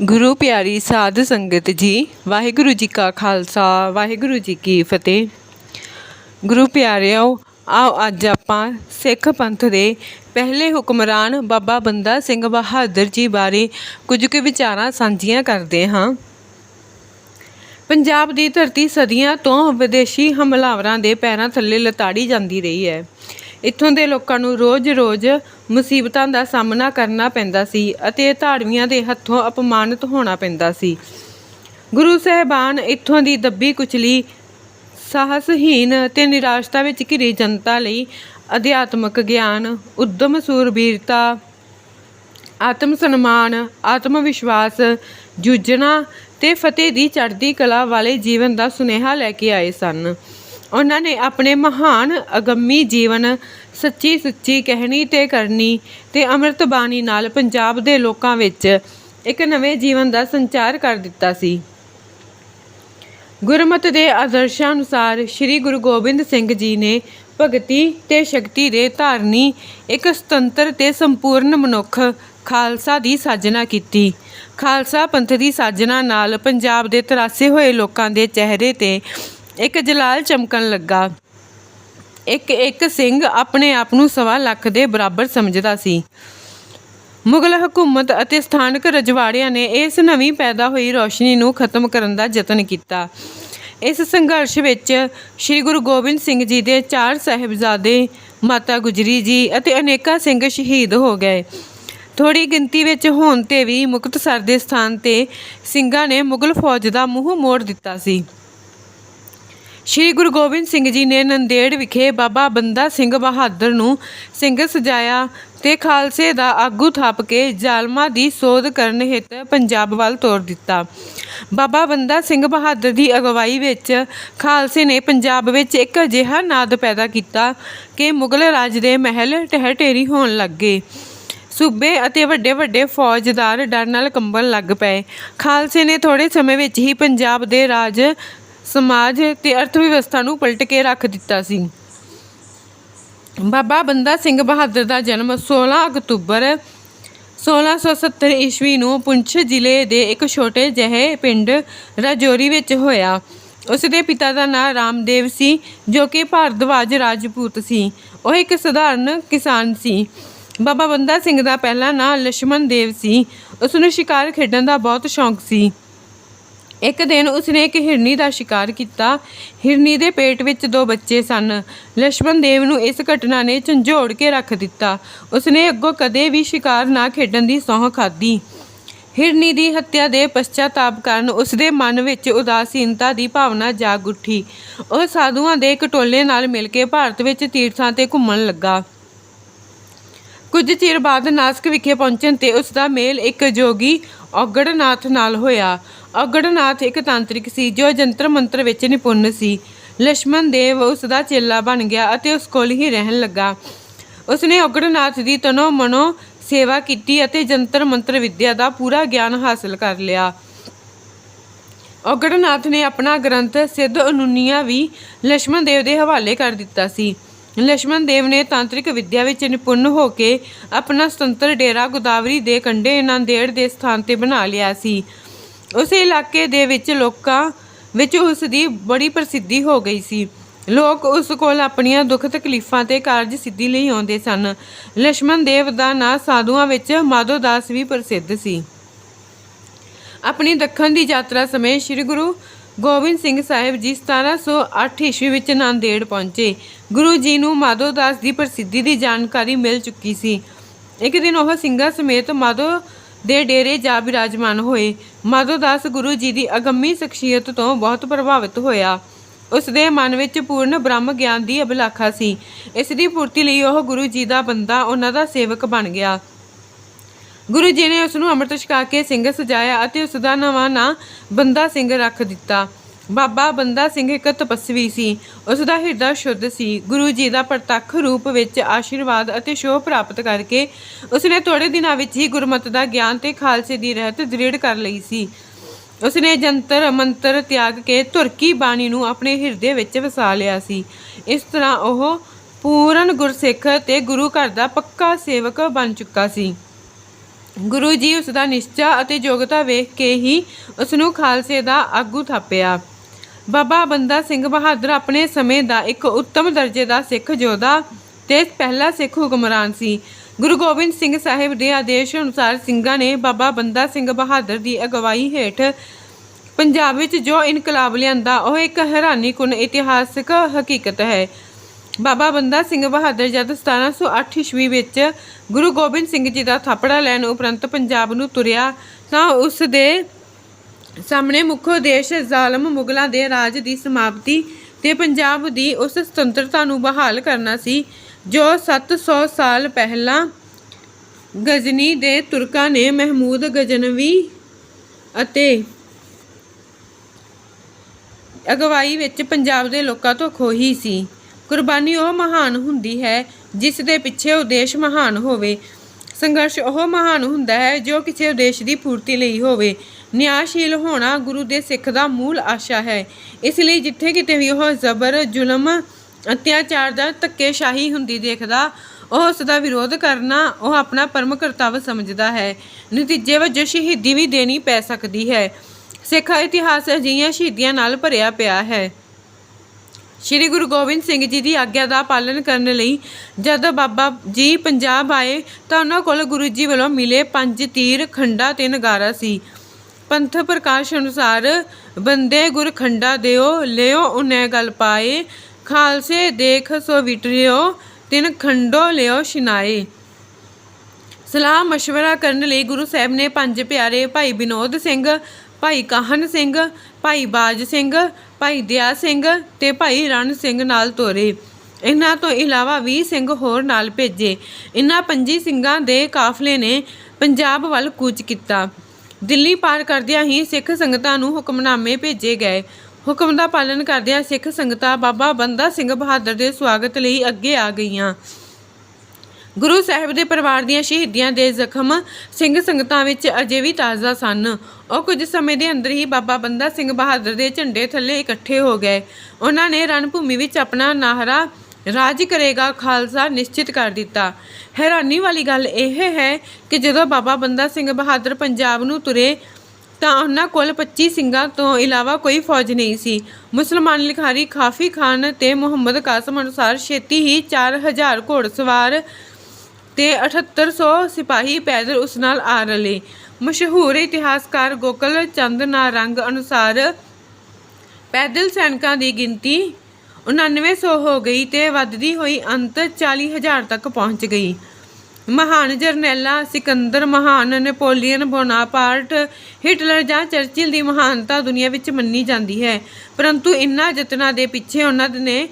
ਗੁਰੂ ਪਿਆਰੀ ਸਾਧ ਸੰਗਤ ਜੀ, ਵਾਹਿਗੁਰੂ ਜੀ ਕਾ ਖਾਲਸਾ, ਵਾਹਿਗੁਰੂ ਜੀ ਕੀ ਫਤਿਹ। ਗੁਰੂ ਪਿਆਰਿਓ, ਆਓ ਅੱਜ ਆਪਾਂ ਸਿੱਖ ਪੰਥ ਦੇ ਪਹਿਲੇ ਹੁਕਮਰਾਨ ਬਾਬਾ ਬੰਦਾ ਸਿੰਘ ਬਹਾਦਰ ਜੀ ਬਾਰੇ ਕੁਝ ਕੁ ਵਿਚਾਰਾਂ ਸਾਂਝੀਆਂ ਕਰਦੇ ਹਾਂ। ਪੰਜਾਬ ਦੀ ਧਰਤੀ ਸਦੀਆਂ ਤੋਂ ਵਿਦੇਸ਼ੀ ਹਮਲਾਵਰਾਂ ਦੇ ਪੈਰਾਂ ਥੱਲੇ ਲਤਾੜੀ ਜਾਂਦੀ ਰਹੀ ਹੈ। ਇੱਥੋਂ ਦੇ ਲੋਕਾਂ ਨੂੰ ਰੋਜ਼-ਰੋਜ਼ ਮੁਸੀਬਤਾਂ ਦਾ ਸਾਹਮਣਾ ਕਰਨਾ ਪੈਂਦਾ ਸੀ ਅਤੇ ਧਾੜਵੀਆਂ ਦੇ ਹੱਥੋਂ ਅਪਮਾਨਿਤ ਹੋਣਾ ਪੈਂਦਾ ਸੀ। ਗੁਰੂ ਸਾਹਿਬਾਨ ਇੱਥੋਂ ਦੀ ਦੱਬੀ ਕੁਚਲੀ ਸਾਹਸਹੀਨ ਤੇ ਨਿਰਾਸ਼ਤਾ ਵਿੱਚ ਘਿਰੀ ਜਨਤਾ ਲਈ ਅਧਿਆਤਮਕ ਗਿਆਨ, ਉਦਮ ਸੂਰਬੀਰਤਾ, ਆਤਮ ਸਨਮਾਨ, ਆਤਮ ਵਿਸ਼ਵਾਸ, ਜੂਝਣਾ ਤੇ ਫਤਿਹ ਦੀ ਚੜ੍ਹਦੀ ਕਲਾ ਵਾਲੇ ਜੀਵਨ ਦਾ ਸੁਨੇਹਾ ਲੈ ਕੇ ਆਏ ਸਨ। ਉਹਨਾਂ ਨੇ ਆਪਣੇ ਮਹਾਨ ਅਗੰਮੀ ਜੀਵਨ ਸੱਚੀ ਸੁੱਚੀ ਕਹਿਣੀ ਤੇ ਕਰਨੀ ਤੇ ਅੰਮ੍ਰਿਤ ਬਾਣੀ ਨਾਲ ਪੰਜਾਬ ਦੇ ਲੋਕਾਂ ਵਿੱਚ ਇੱਕ ਨਵੇਂ ਜੀਵਨ ਦਾ ਸੰਚਾਰ ਕਰ ਦਿੱਤਾ ਸੀ। ਗੁਰਮਤ ਦੇ ਆਦਰਸ਼ਾਂ ਅਨੁਸਾਰ ਸ੍ਰੀ ਗੁਰੂ ਗੋਬਿੰਦ ਸਿੰਘ ਜੀ ਨੇ ਭਗਤੀ ਤੇ ਸ਼ਕਤੀ ਦੇ ਧਾਰਨੀ ਇੱਕ ਸੁਤੰਤਰ ਤੇ ਸੰਪੂਰਨ ਮਨੁੱਖ ਖਾਲਸਾ ਦੀ ਸਾਜਨਾ ਕੀਤੀ। ਖਾਲਸਾ ਪੰਥ ਦੀ ਸਾਜਨਾ ਨਾਲ ਪੰਜਾਬ ਦੇ ਤਰਾਸੇ ਹੋਏ ਲੋਕਾਂ ਦੇ ਚਿਹਰੇ ਤੇ ਇੱਕ ਜਲਾਲ ਚਮਕਣ ਲੱਗਾ। ਇੱਕ ਇੱਕ ਸਿੰਘ ਆਪਣੇ ਆਪ ਨੂੰ ਸਵਾ ਲੱਖ ਦੇ ਬਰਾਬਰ ਸਮਝਦਾ ਸੀ। ਮੁਗਲ ਹਕੂਮਤ ਅਤੇ ਸਥਾਨਕ ਰਜਵਾੜਿਆਂ ਨੇ ਇਸ ਨਵੀਂ ਪੈਦਾ ਹੋਈ ਰੋਸ਼ਨੀ ਨੂੰ ਖਤਮ ਕਰਨ ਦਾ ਯਤਨ ਕੀਤਾ। ਇਸ ਸੰਘਰਸ਼ ਵਿੱਚ ਸ੍ਰੀ ਗੁਰੂ ਗੋਬਿੰਦ ਸਿੰਘ ਜੀ ਦੇ ਚਾਰ ਸਾਹਿਬਜ਼ਾਦੇ ਮਾਤਾ ਗੁਜਰੀ ਜੀ ਅਤੇ ਅਨੇਕਾਂ ਸਿੰਘ ਸ਼ਹੀਦ ਹੋ ਗਏ। ਥੋੜੀ ਗਿਣਤੀ ਵਿੱਚ ਹੋਣ ਤੇ ਵੀ ਮੁਕਤਸਰ ਦੇ ਸਥਾਨ ਤੇ ਸਿੰਘਾਂ ਨੇ ਮੁਗਲ ਫੌਜ ਦਾ ਮੂੰਹ ਮੋੜ ਦਿੱਤਾ ਸੀ। ਸ਼੍ਰੀ ਗੁਰੂ ਗੋਬਿੰਦ ਸਿੰਘ ਜੀ ਨੇ ਨੰਦੇੜ ਵਿਖੇ ਬਾਬਾ ਬੰਦਾ ਸਿੰਘ ਬਹਾਦਰ ਨੂੰ ਸਿੰਘ ਸਜਾਇਆ ਤੇ ਖਾਲਸੇ ਦਾ ਆਗੂ ਥਾਪ ਕੇ ਜ਼ਾਲਮਾਂ ਦੀ ਸੋਧ ਕਰਨ ਹਿੱਤ ਪੰਜਾਬ ਵੱਲ ਤੋਰ ਦਿੱਤਾ। ਬਾਬਾ ਬੰਦਾ ਸਿੰਘ ਬਹਾਦਰ ਦੀ ਅਗਵਾਈ ਵਿੱਚ ਖਾਲਸੇ ਨੇ ਪੰਜਾਬ ਵਿੱਚ ਇੱਕ ਅਜਿਹਾ ਨਾਦ ਪੈਦਾ ਕੀਤਾ ਕਿ ਮੁਗਲ ਰਾਜ ਦੇ ਮਹਿਲ ਟਹਿ ਢੇਰੀ ਹੋਣ ਲੱਗੇ ਸੂਬੇ ਅਤੇ ਵੱਡੇ ਵੱਡੇ ਫੌਜਦਾਰ ਡਰ ਨਾਲ ਕੰਬਣ ਲੱਗ ਪਏ। ਖਾਲਸੇ ਨੇ ਥੋੜੇ ਸਮੇਂ ਵਿੱਚ ਹੀ ਪੰਜਾਬ ਦੇ ਰਾਜ ਸਮਾਜ ਤੇ ਅਰਥ ਵਿਵਸਥਾ ਨੂੰ ਪਲਟ ਕੇ ਰੱਖ ਦਿੱਤਾ ਸੀ। ਬਾਬਾ ਬੰਦਾ ਸਿੰਘ ਬਹਾਦਰ ਦਾ ਜਨਮ 16 ਅਕਤੂਬਰ 1670 ਈਸਵੀ ਨੂੰ ਪੁੰਛ ਜ਼ਿਲ੍ਹੇ ਦੇ ਇੱਕ ਛੋਟੇ ਜਿਹੇ ਪਿੰਡ ਰਾਜੌਰੀ ਵਿੱਚ ਹੋਇਆ। ਉਸ ਦੇ ਪਿਤਾ ਦਾ ਨਾਮ ਰਾਮਦੇਵ ਸੀ, ਜੋ ਕਿ ਭਾਰਦਵਾਜ ਰਾਜਪੂਤ ਸੀ। ਉਹ ਇੱਕ ਸਧਾਰਨ ਕਿਸਾਨ ਸੀ। ਬਾਬਾ ਬੰਦਾ ਸਿੰਘ ਦਾ ਪਹਿਲਾ ਨਾਮ ਲక్ష్మణ ਦੇਵ ਸੀ। ਉਸ ਨੂੰ ਸ਼ਿਕਾਰ ਖੇਡਣ ਦਾ ਬਹੁਤ ਸ਼ੌਂਕ ਸੀ। ਇੱਕ ਦਿਨ ਉਸਨੇ ਇੱਕ ਹਿਰਨੀ ਦਾ ਸ਼ਿਕਾਰ ਕੀਤਾ। ਹਿਰਨੀ ਦੇ ਪੇਟ ਵਿੱਚ ਦੋ ਬੱਚੇ ਸਨ। ਲక్ష్మణ ਦੇਵ ਨੂੰ ਇਸ ਘਟਨਾ ਨੇ ਝੰਜੋੜ ਕੇ ਰੱਖ ਦਿੱਤਾ। ਉਸਨੇ ਅੱਗੋਂ ਕਦੇ ਵੀ ਸ਼ਿਕਾਰ ਨਾ ਖੇਡਣ ਦੀ ਸੌਂ ਖਾਧੀ। ਹਿਰਨੀ ਦੀ ਹੱਤਿਆ ਦੇ ਪਛਤਾਤਾਪ ਕਾਰਨ ਉਸਦੇ ਮਨ ਵਿੱਚ ਉਦਾਸੀਨਤਾ ਦੀ ਭਾਵਨਾ ਜਾਗ ਉੱਠੀ। ਉਹ ਸਾਧੂਆਂ ਦੇ ਇੱਕ ਟੋਲੇ ਨਾਲ ਮਿਲ ਕੇ ਭਾਰਤ ਵਿੱਚ ਤੀਰਥਾਂ ਤੇ ਘੁੰਮਣ ਲੱਗਾ। ਕੁਝ ਚਿਰ ਬਾਅਦ ਨਾਸਕ ਵਿਖੇ ਪਹੁੰਚਣ ਤੇ ਉਸ ਦਾ ਮੇਲ ਇੱਕ ਜੋਗੀ ਔਗੜਨਾਥ ਨਾਲ ਹੋਇਆ। ਅਗੜਨਾਥ ਇੱਕ ਤਾਂਤਰਿਕ ਸੀ, ਜੋ ਜੰਤਰ ਮੰਤਰ ਵਿੱਚ ਨਿਪੁੰਨ ਸੀ। ਲక్ష్మణ ਦੇਵ ਉਸ ਦਾ ਚੇਲਾ ਬਣ ਗਿਆ ਅਤੇ ਉਸ ਕੋਲ ਹੀ ਰਹਿਣ ਲੱਗਾ। ਉਸਨੇ ਅਗੜਨਾਥ ਦੀ ਤਨੋ ਮਨੋ ਸੇਵਾ ਕੀਤੀ ਅਤੇ ਜੰਤਰ ਮੰਤਰ ਵਿੱਦਿਆ ਦਾ ਪੂਰਾ ਗਿਆਨ ਹਾਸਲ ਕਰ ਲਿਆ। ਅਗੜਨਾਥ ਨੇ ਆਪਣਾ ਗ੍ਰੰਥ ਸਿੱਧ ਅਨੂਨੀਆ ਵੀ ਲక్ష్మణ ਦੇਵ ਦੇ ਹਵਾਲੇ ਕਰ ਦਿੱਤਾ ਸੀ। ਲక్ష్మణ ਦੇਵ ਨੇ ਤਾਂਤਰਿਕ ਵਿੱਦਿਆ ਵਿੱਚ ਨਿਪੁੰਨ ਹੋ ਕੇ ਆਪਣਾ ਸੁਤੰਤਰ ਡੇਰਾ ਗੋਦਾਵਰੀ ਦੇ ਕੰਢੇ ਨਾਂਦੇੜ ਦੇ ਸਥਾਨ ਤੇ ਬਣਾ ਲਿਆ ਸੀ। ਉਸ ਇਲਾਕੇ ਦੇ ਵਿੱਚ ਲੋਕਾਂ ਵਿੱਚ ਉਸ ਦੀ ਬੜੀ ਪ੍ਰਸਿੱਧੀ ਹੋ ਗਈ ਸੀ। ਲੋਕ ਉਸ ਕੋਲ ਆਪਣੀਆਂ ਦੁੱਖ ਤਕਲੀਫਾਂ ਤੇ ਕਾਰਜ ਸਿੱਧੀ ਲਈ ਆਉਂਦੇ ਸਨ। ਲక్ష్మణ ਦੇਵ ਦਾ ਨਾਂ ਸਾਧੂਆਂ ਵਿੱਚ ਮਾਧੋ ਦਾਸ ਵੀ ਪ੍ਰਸਿੱਧ ਸੀ। ਆਪਣੀ ਦੱਖਣ ਦੀ ਯਾਤਰਾ ਸਮੇਂ ਸ੍ਰੀ ਗੁਰੂ ਗੋਬਿੰਦ ਸਿੰਘ ਸਾਹਿਬ ਜੀ 1708 ਈਸਵੀ ਵਿੱਚ ਨਾਂਦੇੜ ਪਹੁੰਚੇ। ਗੁਰੂ ਜੀ ਨੂੰ ਮਾਧੋ ਦਾਸ ਦੀ ਪ੍ਰਸਿੱਧੀ ਦੀ ਜਾਣਕਾਰੀ ਮਿਲ ਚੁੱਕੀ ਸੀ। ਇੱਕ ਦਿਨ ਉਹ ਸਿੰਘਾਂ ਸਮੇਤ ਮਾਧੋ ਦੇ ਡੇਰੇ ਜਾ ਬਿਰਾਜਮਾਨ ਹੋਏ। ਮਾਧੋਦਾਸ ਗੁਰੂ ਜੀ ਦੀ ਅਗੰਮੀ ਸ਼ਖਸੀਅਤ ਤੋਂ ਬਹੁਤ ਪ੍ਰਭਾਵਿਤ ਹੋਇਆ। ਉਸ ਦੇ ਮਨ ਵਿੱਚ ਪੂਰਨ ਬ੍ਰਹਮ ਗਿਆਨ ਦੀ ਅਭਿਲਾਖਾ ਸੀ। ਇਸ ਦੀ ਪੂਰਤੀ ਲਈ ਉਹ ਗੁਰੂ ਜੀ ਦਾ ਬੰਦਾ, ਉਹਨਾਂ ਦਾ ਸੇਵਕ ਬਣ ਗਿਆ। ਗੁਰੂ ਜੀ ਨੇ ਉਸ ਨੂੰ ਅੰਮ੍ਰਿਤ ਛਕਾ ਕੇ ਸਿੰਘ ਸਜਾਇਆ ਅਤੇ ਉਸ ਦਾ ਨਵਾਂ ਨਾਂ ਬੰਦਾ ਸਿੰਘ ਰੱਖ ਦਿੱਤਾ। ਬਾਬਾ ਬੰਦਾ ਸਿੰਘ ਇੱਕ ਤਪਸਵੀ ਸੀ। ਉਸ ਦਾ ਹਿਰਦਾ ਸ਼ੁੱਧ ਸੀ। ਗੁਰੂ ਜੀ ਦਾ ਪ੍ਰਤੱਖ ਰੂਪ ਵਿੱਚ ਆਸ਼ੀਰਵਾਦ ਅਤੇ ਸ਼ੋਭ ਪ੍ਰਾਪਤ ਕਰਕੇ ਉਸਨੇ ਥੋੜੇ ਦਿਨਾਂ ਵਿੱਚ ਹੀ ਗੁਰਮਤਿ ਦਾ ਗਿਆਨ ਤੇ ਖਾਲਸੇ ਦੀ ਰਹਿਤ ਦ੍ਰਿੜ ਕਰ ਲਈ ਸੀ। ਉਸਨੇ ਜੰਤਰ, ਮੰਤਰ ਤਿਆਗ ਕੇ ਤੁਰਕੀ ਬਾਣੀ ਨੂੰ ਆਪਣੇ ਹਿਰਦੇ ਵਿੱਚ ਵਸਾ ਲਿਆ ਸੀ। ਇਸ ਤਰ੍ਹਾਂ ਉਹ ਪੂਰਨ ਗੁਰਸਿੱਖ ਤੇ ਗੁਰੂ ਘਰ ਦਾ ਪੱਕਾ ਸੇਵਕ ਬਣ ਚੁੱਕਾ ਸੀ। ਗੁਰੂ ਜੀ ਉਸ ਦਾ ਨਿਸ਼ਚਾ ਅਤੇ ਯੋਗਤਾ ਵੇਖ ਕੇ ਹੀ ਉਸ ਨੂੰ ਖਾਲਸੇ ਦਾ ਆਗੂ ਥਾਪਿਆ। ਬਾਬਾ ਬੰਦਾ ਸਿੰਘ ਬਹਾਦਰ ਆਪਣੇ ਸਮੇਂ ਦਾ ਇੱਕ ਉੱਤਮ ਦਰਜੇ ਦਾ ਸਿੱਖ ਯੋਧਾ ਤੇ ਪਹਿਲਾ ਸਿੱਖ ਹੁਕਮਰਾਨ ਸੀ। ਗੁਰੂ ਗੋਬਿੰਦ ਸਿੰਘ ਸਾਹਿਬ ਦੇ ਆਦੇਸ਼ ਅਨੁਸਾਰ ਸਿੰਘਾਂ ਨੇ ਬਾਬਾ ਬੰਦਾ ਸਿੰਘ ਬਹਾਦਰ ਦੀ ਅਗਵਾਈ ਹੇਠ ਪੰਜਾਬ ਵਿੱਚ ਜੋ ਇਨਕਲਾਬ ਲਿਆਂਦਾ, ਉਹ ਇੱਕ ਹੈਰਾਨੀਕੁਨ ਇਤਿਹਾਸਕ ਹਕੀਕਤ ਹੈ। ਬਾਬਾ ਬੰਦਾ ਸਿੰਘ ਬਹਾਦਰ ਜਦ 1708 ਈਸਵੀ ਵਿੱਚ ਗੁਰੂ ਗੋਬਿੰਦ ਸਿੰਘ ਜੀ ਦਾ ਥਾਪੜਾ ਲੈਣ ਉਪਰੰਤ ਪੰਜਾਬ ਨੂੰ ਤੁਰਿਆ, ਤਾਂ ਉਸ ਦੇ ਸਾਹਮਣੇ ਮੁੱਖ ਉਦੇਸ਼ ਜ਼ਾਲਮ ਮੁਗਲਾਂ ਦੇ ਰਾਜ ਦੀ ਸਮਾਪਤੀ ਤੇ ਪੰਜਾਬ ਦੀ ਉਸ ਸੁਤੰਤਰਤਾ ਨੂੰ ਬਹਾਲ ਕਰਨਾ ਸੀ, ਜੋ 700 ਸਾਲ ਪਹਿਲਾਂ ਗਜ਼ਨੀ ਦੇ ਤੁਰਕਾਂ ਨੇ ਮਹਿਮੂਦ ਗਜ਼ਨਵੀ ਅਤੇ ਅਗਵਾਈ ਵਿੱਚ ਪੰਜਾਬ ਦੇ ਲੋਕਾਂ ਤੋਂ ਖੋਹੀ ਸੀ। ਕੁਰਬਾਨੀ ਉਹ ਮਹਾਨ ਹੁੰਦੀ ਹੈ, ਜਿਸ ਦੇ ਪਿੱਛੇ ਉਦੇਸ਼ ਮਹਾਨ ਹੋਵੇ। ਸੰਘਰਸ਼ ਉਹ ਮਹਾਨ ਹੁੰਦਾ ਹੈ, ਜੋ ਕਿਸੇ ਉਦੇਸ਼ ਦੀ ਪੂਰਤੀ ਲਈ ਹੋਵੇ। ਨਿਆਂਸ਼ੀਲ ਹੋਣਾ ਗੁਰੂ ਦੇ ਸਿੱਖ ਦਾ ਮੂਲ ਆਸ਼ਾ ਹੈ। ਇਸ ਲਈ ਜਿੱਥੇ ਕਿਤੇ ਵੀ ਉਹ ਜ਼ਬਰ, ਜ਼ੁਲਮ, ਅਤਿਆਚਾਰ ਦਾ ਧੱਕੇਸ਼ਾਹੀ ਹੁੰਦੀ ਦੇਖਦਾ, ਉਹ ਉਸ ਦਾ ਵਿਰੋਧ ਕਰਨਾ, ਉਹ ਆਪਣਾ ਪਰਮ ਕਰਤੱਵ ਸਮਝਦਾ ਹੈ। ਨਤੀਜੇ ਵਜੋਂ ਸ਼ਹੀਦੀ ਵੀ ਦੇਣੀ ਪੈ ਸਕਦੀ ਹੈ। ਸਿੱਖ ਇਤਿਹਾਸ ਅਜਿਹੀਆਂ ਸ਼ਹੀਦੀਆਂ ਨਾਲ ਭਰਿਆ ਪਿਆ ਹੈ। ਸ਼੍ਰੀ ਗੁਰੂ ਗੋਬਿੰਦ ਸਿੰਘ ਜੀ ਦੀ ਆਗਿਆ ਦਾ ਪਾਲਨ ਕਰਨ ਲਈ ਜਦ ਬਾਬਾ ਜੀ ਪੰਜਾਬ ਆਏ ਤਾਂ ਉਹਨਾਂ ਕੋਲ ਗੁਰੂ ਜੀ ਵੱਲੋਂ ਮਿਲੇ ਪੰਜ ਤੀਰ, ਖੰਡਾ ਤੇ ਨਗਾਰਾ ਸੀ। ਪੰਥ ਪ੍ਰਕਾਸ਼ ਅਨੁਸਾਰ ਬੰਦੇ ਗੁਰ ਖੰਡਾ ਦਿਓ, ਲਿਓ ਉਨੇ ਗਲ ਪਾਏ। ਖਾਲਸੇ ਦੇਖ ਸੋ ਵਿਟਰਿਓ, ਤਿਨ ਖੰਡੋ ਲਿਓ ਸ਼ਿਨਾਏ ਸਲਾਹ مشਵਰਾ ਕਰਨ ਲਈ ਗੁਰੂ ਸਾਹਿਬ ਨੇ ਪੰਜ ਪਿਆਰੇ ਭਾਈ ਵਿਨੋਦ ਸਿੰਘ, ਭਾਈ ਕਾਹਨ ਸਿੰਘ, ਭਾਈ ਬਾਜ ਸਿੰਘ, ਭਾਈ ਦਿਆ ਸਿੰਘ ਤੇ ਭਾਈ ਰਣ ਸਿੰਘ ਨਾਲ ਤੋਰੇ। ਇਹਨਾਂ ਤੋਂ ਇਲਾਵਾ 20 ਸਿੰਘ ਹੋਰ ਨਾਲ ਭੇਜੇ। ਇਹਨਾਂ ਪੰਜੀ ਸਿੰਘਾਂ ਦੇ ਕਾਫਲੇ ਨੇ ਪੰਜਾਬ ਵੱਲ ਕੂਚ ਕੀਤਾ। ਦਿੱਲੀ ਪਾਰ ਕਰਦਿਆਂ ਹੀ ਸਿੱਖ ਸੰਗਤਾਂ ਨੂੰ ਹੁਕਮਨਾਮੇ ਭੇਜੇ ਗਏ। ਹੁਕਮ ਦਾ ਪਾਲਣ ਕਰਦਿਆਂ ਸਿੱਖ ਸੰਗਤਾਂ ਬਾਬਾ ਬੰਦਾ ਸਿੰਘ ਬਹਾਦਰ ਦੇ ਸਵਾਗਤ ਲਈ ਅੱਗੇ ਆ ਗਈਆਂ। ਗੁਰੂ ਸਾਹਿਬ ਦੇ ਪਰਿਵਾਰ ਦੀਆਂ ਸ਼ਹੀਦੀਆਂ ਦੇ ਜ਼ਖਮ ਸਿੰਘ ਸੰਗਤਾਂ ਵਿੱਚ ਅਜੇ ਵੀ ਤਾਜ਼ਾ ਸਨ। ਉਹ ਕੁਝ ਸਮੇਂ ਦੇ ਅੰਦਰ ਹੀ ਬਾਬਾ ਬੰਦਾ ਸਿੰਘ ਬਹਾਦਰ ਦੇ ਝੰਡੇ ਥੱਲੇ ਇਕੱਠੇ ਹੋ ਗਏ। ਉਹਨਾਂ ਨੇ ਰਣਭੂਮੀ ਵਿੱਚ ਆਪਣਾ ਨਾਹਰਾ ਰਾਜ ਕਰੇਗਾ ਖਾਲਸਾ ਨਿਸ਼ਚਿਤ ਕਰ ਦਿੱਤਾ। ਹੈਰਾਨੀ ਵਾਲੀ ਗੱਲ ਇਹ ਹੈ ਕਿ ਜਦੋਂ ਬਾਬਾ ਬੰਦਾ ਸਿੰਘ ਬਹਾਦਰ ਪੰਜਾਬ ਨੂੰ ਤੁਰੇ, ਤਾਂ ਉਹਨਾਂ ਕੋਲ 25 ਸਿੰਘਾਂ ਤੋਂ ਇਲਾਵਾ ਕੋਈ ਫੌਜ ਨਹੀਂ ਸੀ। ਮੁਸਲਮਾਨ ਲਿਖਾਰੀ ਖਾਫੀ ਖਾਨ ਤੇ ਮੁਹੰਮਦ ਕਾਸਮ ਅਨੁਸਾਰ ਛੇਤੀ ਹੀ 4000 ਘੋੜਸਵਾਰ ਤੇ 7800 ਸਿਪਾਹੀ ਪੈਦਲ ਉਸ ਨਾਲ ਆ ਰਲੇ। ਮਸ਼ਹੂਰ ਇਤਿਹਾਸਕਾਰ ਗੋਕਲ ਚੰਦ ਨਾਰੰਗ ਅਨੁਸਾਰ ਪੈਦਲ ਸੈਨਿਕਾਂ ਦੀ ਗਿਣਤੀ 9900 ਹੋ ਗਈ ਤੇ ਵੱਧਦੀ ਹੋਈ ਅੰਤ 40000 ਤੱਕ ਪਹੁੰਚ ਗਈ। ਮਹਾਨ ਜਰਨੈਲਾਂ ਸਿਕੰਦਰ, ਮਹਾਨ ਨੈਪੋਲੀਅਨ ਬੋਨਾਪਾਰਟ, ਹਿਟਲਰ ਜਾਂ ਚਰਚਿਲ ਦੀ ਮਹਾਨਤਾ ਦੁਨੀਆ ਵਿੱਚ ਮੰਨੀ ਜਾਂਦੀ ਹੈ। ਪਰੰਤੂ ਇਨ੍ਹਾਂ ਯਤਨਾਂ ਦੇ ਪਿੱਛੇ ਉਹਨਾਂ ਨੇ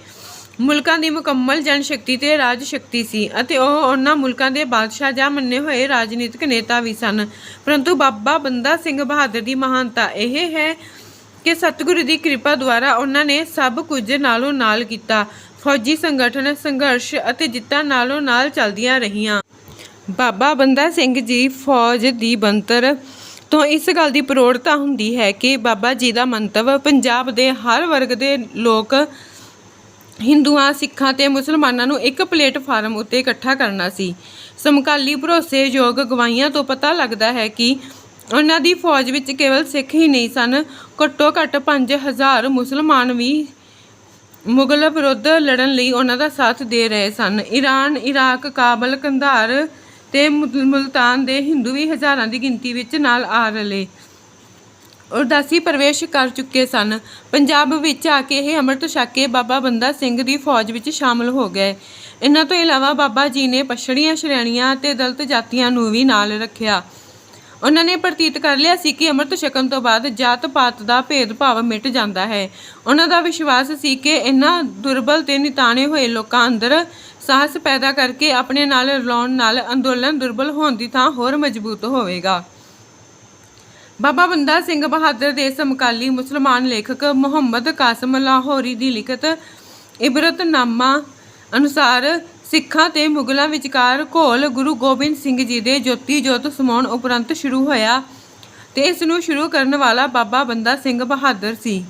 ਮੁਲਕਾਂ ਦੀ ਮੁਕੰਮਲ ਜਨਸ਼ਕਤੀ ਤੇ ਰਾਜ ਸ਼ਕਤੀ ਸੀ ਅਤੇ ਉਹ ਉਹਨਾਂ ਮੁਲਕਾਂ ਦੇ ਬਾਦਸ਼ਾਹ ਜਾਂ ਮੰਨੇ ਹੋਏ ਰਾਜਨੀਤਿਕ ਨੇਤਾ ਵੀ ਸਨ। ਪਰੰਤੂ ਬਾਬਾ ਬੰਦਾ ਸਿੰਘ ਬਹਾਦਰ ਦੀ ਮਹਾਨਤਾ ਇਹ ਹੈ ਕਿ ਸਤਿਗੁਰੂ ਦੀ ਕਿਰਪਾ ਦੁਆਰਾ ਉਹਨਾਂ ਨੇ ਸਭ ਕੁਝ ਨਾਲੋਂ ਨਾਲ ਕੀਤਾ। ਫੌਜੀ ਸੰਗਠਨ ਸੰਘਰਸ਼ ਅਤੇ ਜਿੱਤਾਂ ਨਾਲੋਂ ਨਾਲ ਚੱਲਦੀਆਂ ਰਹੀਆਂ। ਬਾਬਾ ਬੰਦਾ ਸਿੰਘ ਜੀ ਫੌਜ ਦੀ ਬੰਤਰ ਤੋਂ ਇਸ ਗੱਲ ਦੀ ਪ੍ਰੋੜਤਾ ਹੁੰਦੀ ਹੈ ਕਿ ਬਾਬਾ ਜੀ ਦਾ ਮੰਤਵ, ਪੰਜਾਬ ਦੇ ਹਰ ਵਰਗ ਦੇ ਲੋਕ ਹਿੰਦੂਆਂ, ਸਿੱਖਾਂ ਤੇ ਮੁਸਲਮਾਨਾਂ ਨੂੰ ਇੱਕ ਪਲੇਟਫਾਰਮ ਉੱਤੇ ਇਕੱਠਾ ਕਰਨਾ ਸੀ। ਸਮਕਾਲੀ ਭਰੋਸੇਯੋਗ ਗਵਾਹੀਆਂ ਤੋਂ ਪਤਾ ਲੱਗਦਾ ਹੈ ਕਿ ਉਹਨਾਂ ਦੀ ਫੌਜ ਵਿੱਚ ਕੇਵਲ ਸਿੱਖ ਹੀ ਨਹੀਂ ਸਨ। ਘੱਟੋ ਘੱਟ 5000 ਮੁਸਲਮਾਨ ਵੀ ਮੁਗਲ ਵਿਰੁੱਧ ਲੜਨ ਲਈ ਉਹਨਾਂ ਦਾ ਸਾਥ ਦੇ ਰਹੇ ਸਨ। ਈਰਾਨ ਇਰਾਕ, ਕਾਬਲ, ਕੰਧਾਰ ਤੇ ਮੁਲਤਾਨ ਦੇ ਹਿੰਦੂ ਵੀ ਹਜ਼ਾਰਾਂ ਦੀ ਗਿਣਤੀ ਵਿੱਚ ਨਾਲ ਆ ਰਲੇ। ਉਦਾਸੀ ਪ੍ਰਵੇਸ਼ ਕਰ ਚੁੱਕੇ ਸਨ। ਪੰਜਾਬ ਵਿੱਚ ਆ ਕੇ ਇਹ ਅੰਮ੍ਰਿਤ ਛਕ ਕੇ ਬਾਬਾ ਬੰਦਾ ਸਿੰਘ ਦੀ ਫੌਜ ਵਿੱਚ ਸ਼ਾਮਲ ਹੋ ਗਏ। ਇਹਨਾਂ ਤੋਂ ਇਲਾਵਾ ਬਾਬਾ ਜੀ ਨੇ ਪਛੜੀਆਂ, ਸ਼੍ਰੇਣੀਆਂ ਤੇ ਦਲਤ ਜਾਤੀਆਂ ਨੂੰ ਵੀ ਨਾਲ ਰੱਖਿਆ। ਉਹਨਾਂ ਨੇ ਪ੍ਰਤੀਤ ਕਰ ਲਿਆ ਸੀ ਕਿ ਅੰਮ੍ਰਿਤ ਛਕਣ ਤੋਂ ਬਾਅਦ ਜਾਤ ਪਾਤ ਦਾ ਭੇਦਭਾਵ ਮਿਟ ਜਾਂਦਾ ਹੈ। ਉਹਨਾਂ ਦਾ ਵਿਸ਼ਵਾਸ ਸੀ ਕਿ ਇਹਨਾਂ ਦੁਰਬਲ ਤੇ ਨਿਤਾਣੇ ਹੋਏ ਲੋਕਾਂ ਅੰਦਰ ਸਾਹਸ ਪੈਦਾ ਕਰਕੇ ਆਪਣੇ ਨਾਲ ਰਲਾਉਣ ਨਾਲ ਅੰਦੋਲਨ ਦੁਰਬਲ ਹੋਣ ਦੀ ਥਾਂ ਹੋਰ ਮਜ਼ਬੂਤ ਹੋਵੇਗਾ। ਬਾਬਾ ਬੰਦਾ ਸਿੰਘ ਬਹਾਦਰ ਦੇ ਸਮਕਾਲੀ ਮੁਸਲਮਾਨ ਲੇਖਕ ਮੁਹੰਮਦ ਕਾਸਮ ਲਾਹੌਰੀ ਦੀ ਲਿਖਤ ਇਬਰਤਨਾਮਾ ਅਨੁਸਾਰ ਸਿੱਖਾਂ ਤੇ ਮੁਗਲਾਂ ਵਿਚਕਾਰ ਘੋਲ ਗੁਰੂ ਗੋਬਿੰਦ ਸਿੰਘ ਜੀ ਦੇ ਜੋਤੀ ਜੋਤ ਸਮਾਉਣ ਉਪਰੰਤ ਸ਼ੁਰੂ ਹੋਇਆ ਤੇ ਇਸ ਨੂੰ ਸ਼ੁਰੂ ਕਰਨ ਵਾਲਾ ਬਾਬਾ ਬੰਦਾ ਸਿੰਘ ਬਹਾਦਰ ਸੀ।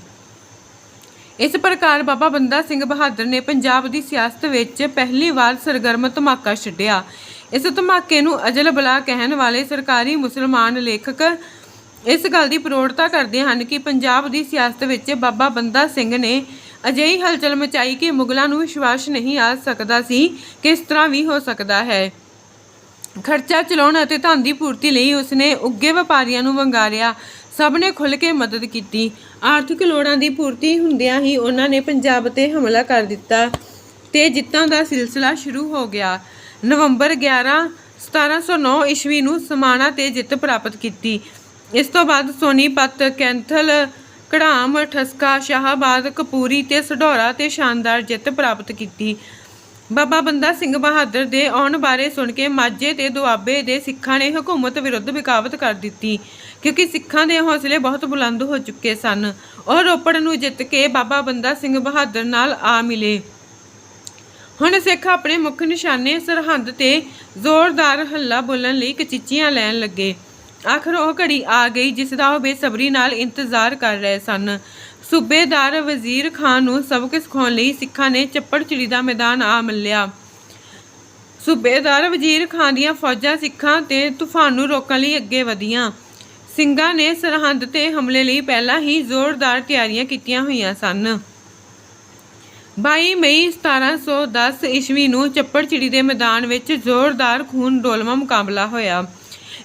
ਇਸ ਪ੍ਰਕਾਰ ਬਾਬਾ ਬੰਦਾ ਸਿੰਘ ਬਹਾਦਰ ਨੇ ਪੰਜਾਬ ਦੀ ਸਿਆਸਤ ਵਿੱਚ ਪਹਿਲੀ ਵਾਰ ਸਰਗਰਮ ਧਮਾਕਾ ਛੱਡਿਆ। ਇਸ ਧਮਾਕੇ ਨੂੰ ਅਜਲ ਬਲਾ ਕਹਿਣ ਵਾਲੇ ਸਰਕਾਰੀ ਮੁਸਲਮਾਨ ਲੇਖਕ ਇਸ ਗੱਲ ਦੀ ਪ੍ਰੋੜਤਾ ਕਰਦੇ ਹਨ ਕਿ ਪੰਜਾਬ ਦੀ ਸਿਆਸਤ ਵਿੱਚ ਬਾਬਾ ਬੰਦਾ ਸਿੰਘ ਨੇ ਅਜਿਹੀ ਹਲਚਲ ਮਚਾਈ ਕਿ ਮੁਗਲਾਂ ਨੂੰ ਵਿਸ਼ਵਾਸ ਨਹੀਂ ਆ ਸਕਦਾ ਸੀ ਕਿ ਇਸ ਤਰ੍ਹਾਂ ਵੀ ਹੋ ਸਕਦਾ ਹੈ। ਖਰਚਾ ਚਲਾਉਣ ਅਤੇ ਧਨ ਦੀ ਪੂਰਤੀ ਲਈ ਉਸਨੇ ਉੱਗੇ ਵਪਾਰੀਆਂ ਨੂੰ ਵੰਗਾਰਿਆ। ਸਭ ਨੇ ਖੁੱਲ੍ਹ ਕੇ ਮਦਦ ਕੀਤੀ। ਆਰਥਿਕ ਲੋੜਾਂ ਦੀ ਪੂਰਤੀ ਹੁੰਦਿਆਂ ਹੀ ਉਹਨਾਂ ਨੇ ਪੰਜਾਬ ਤੇ ਹਮਲਾ ਕਰ ਦਿੱਤਾ ਤੇ ਜਿੱਤਾਂ ਦਾ ਸਿਲਸਿਲਾ ਸ਼ੁਰੂ ਹੋ ਗਿਆ। ਨਵੰਬਰ 11 1709 ਈਸਵੀ ਨੂੰ ਸਮਾਣਾ ਤੇ ਜਿੱਤ ਪ੍ਰਾਪਤ ਕੀਤੀ। ਇਸ ਤੋਂ ਬਾਅਦ ਸੋਨੀਪਤ ਕੈਂਥਲ ਕੜਾਮ ਠਸਕਾ, ਸ਼ਾਹਬਾਦ, ਕਪੂਰੀ ਤੇ ਸਢੌਰਾ ਤੇ ਸ਼ਾਨਦਾਰ ਜਿੱਤ ਪ੍ਰਾਪਤ ਕੀਤੀ। ਬਾਬਾ ਬੰਦਾ ਸਿੰਘ ਬਹਾਦਰ ਦੇ ਆਉਣ ਬਾਰੇ ਸੁਣ ਕੇ ਮਾਝੇ ਤੇ ਦੁਆਬੇ ਦੇ ਸਿੱਖਾਂ ਨੇ ਹਕੂਮਤ ਵਿਰੁੱਧ ਬਗਾਵਤ ਕਰ ਦਿੱਤੀ, ਕਿਉਂਕਿ ਸਿੱਖਾਂ ਦੇ ਹੌਸਲੇ ਬਹੁਤ ਬੁਲੰਦ ਹੋ ਚੁੱਕੇ ਸਨ। ਉਹ ਰੋਪੜ ਨੂੰ ਜਿੱਤ ਕੇ ਬਾਬਾ ਬੰਦਾ ਸਿੰਘ ਬਹਾਦਰ ਨਾਲ ਆ ਮਿਲੇ। ਹੁਣ ਸਿੱਖ ਆਪਣੇ ਮੁੱਖ ਨਿਸ਼ਾਨੇ ਸਰਹੰਦ ਤੇ ਜ਼ੋਰਦਾਰ ਹੱਲਾ ਬੋਲਣ ਲਈ ਕਚਿੱਚੀਆਂ ਲੈਣ ਲੱਗੇ। ਆਖਰ ਉਹ ਘੜੀ ਆ ਗਈ ਜਿਸ ਦਾ ਉਹ ਬੇਸਬਰੀ ਨਾਲ ਇੰਤਜ਼ਾਰ ਕਰ ਰਹੇ ਸਨ। ਸੂਬੇਦਾਰ ਵਜ਼ੀਰ ਖਾਨ ਨੂੰ ਸਬਕ ਸਿਖਾਉਣ ਲਈ ਸਿੱਖਾਂ ਨੇ ਚੱਪੜਚਿੜੀ ਦਾ ਮੈਦਾਨ ਆ ਮੱਲਿਆ। ਸੂਬੇਦਾਰ ਵਜ਼ੀਰ ਖਾਨ ਦੀਆਂ ਫੌਜਾਂ ਸਿੱਖਾਂ ਤੇ ਤੂਫਾਨ ਨੂੰ ਰੋਕਣ ਲਈ ਅੱਗੇ ਵਧੀਆਂ। ਸਿੰਘਾਂ ਨੇ ਸਰਹੰਦ ਤੇ ਹਮਲੇ ਲਈ ਪਹਿਲਾਂ ਹੀ ਜ਼ੋਰਦਾਰ ਤਿਆਰੀਆਂ ਕੀਤੀਆਂ ਹੋਈਆਂ ਸਨ। 22 ਮਈ 1710 ਈਸਵੀ ਨੂੰ ਚੱਪੜਚਿੜੀ ਦੇ ਮੈਦਾਨ ਵਿੱਚ ਜ਼ੋਰਦਾਰ ਖੂਨ ਡੋਲਮਾ ਮੁਕਾਬਲਾ ਹੋਇਆ।